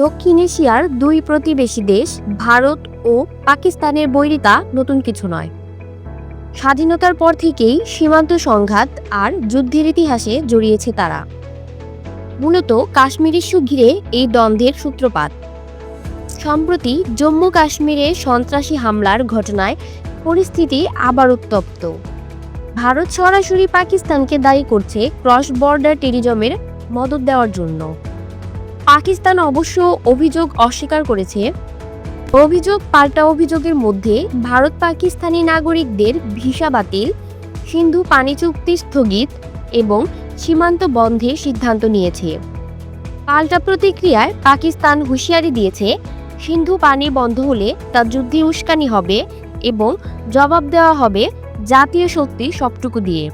দক্ষিণ এশিয়ার দুই প্রতিবেশী দেশ, ভারত ও পাকিস্তানের বৈরিতা নতুন কিছু নয়। স্বাধীনতার পর থেকেই সীমান্ত সংঘাত আর যুদ্ধের ইতিহাসে জড়িয়েছে তারা। মূলত কাশ্মীর ইস্যু ঘিরে এই দ্বন্দ্বের সূত্রপাত। সম্প্রতি জম্মু কাশ্মীরে সন্ত্রাসী হামলার ঘটনায় পরিস্থিতি আবার উত্তপ্ত ভারত সরাসরি পাকিস্তানকে দায়ী করছে ক্রস বর্ডার টেরিজমের মদত দেওয়ার জন্য। পাকিস্তান অবশ্য অভিযোগ অস্বীকার করেছে। অভিযোগ পাল্টা অভিযোগের মধ্যে ভারত পাকিস্তানি নাগরিকদের ভিসা বাতিল, সিন্ধু পানি চুক্তি স্থগিত এবং সীমান্ত বন্ধে সিদ্ধান্ত নিয়েছে। পাল্টা প্রতিক্রিয়ায় পাকিস্তান হুঁশিয়ারি দিয়েছে, সিন্ধু পানি বন্ধ হলে তা যুদ্ধে উস্কানি হবে এবং জবাব দেওয়া হবে জাতীয় শক্তি সবটুকু দিয়ে।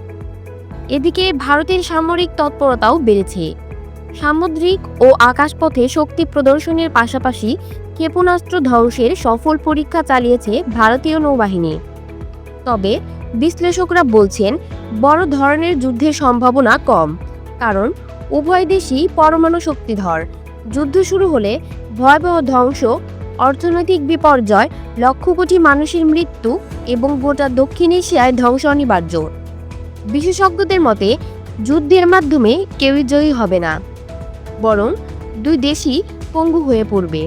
এদিকে ভারতের সামরিক তৎপরতাও বেড়েছে। সামুদ্রিক ও আকাশপথে শক্তি প্রদর্শনের পাশাপাশি ক্ষেপণাস্ত্র ধ্বংসের সফল পরীক্ষা চালিয়েছে ভারতীয় নৌবাহিনী। তবে বিশ্লেষকরা বলছেন, বড় ধরনের যুদ্ধের সম্ভাবনা কম, কারণ উভয় দেশই পরমাণু শক্তিধর। যুদ্ধ শুরু হলে ভয়াবহ ধ্বংস, অর্থনৈতিক বিপর্যয় লক্ষ কোটি মানুষের মৃত্যু এবং গোটা দক্ষিণ এশিয়ায় ধ্বংস অনিবার্য। বিশেষজ্ঞদের মতে, যুদ্ধের মাধ্যমে কেউই জয়ী হবে না। বরং দুই দেশই পঙ্গু হয়ে পড়বে।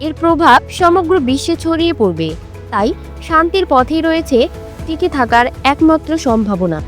এর প্রভাব সমগ্র বিশ্বে ছড়িয়ে পড়বে। তাই শান্তির পথেই রয়েছে টিকে থাকার একমাত্র সম্ভাবনা।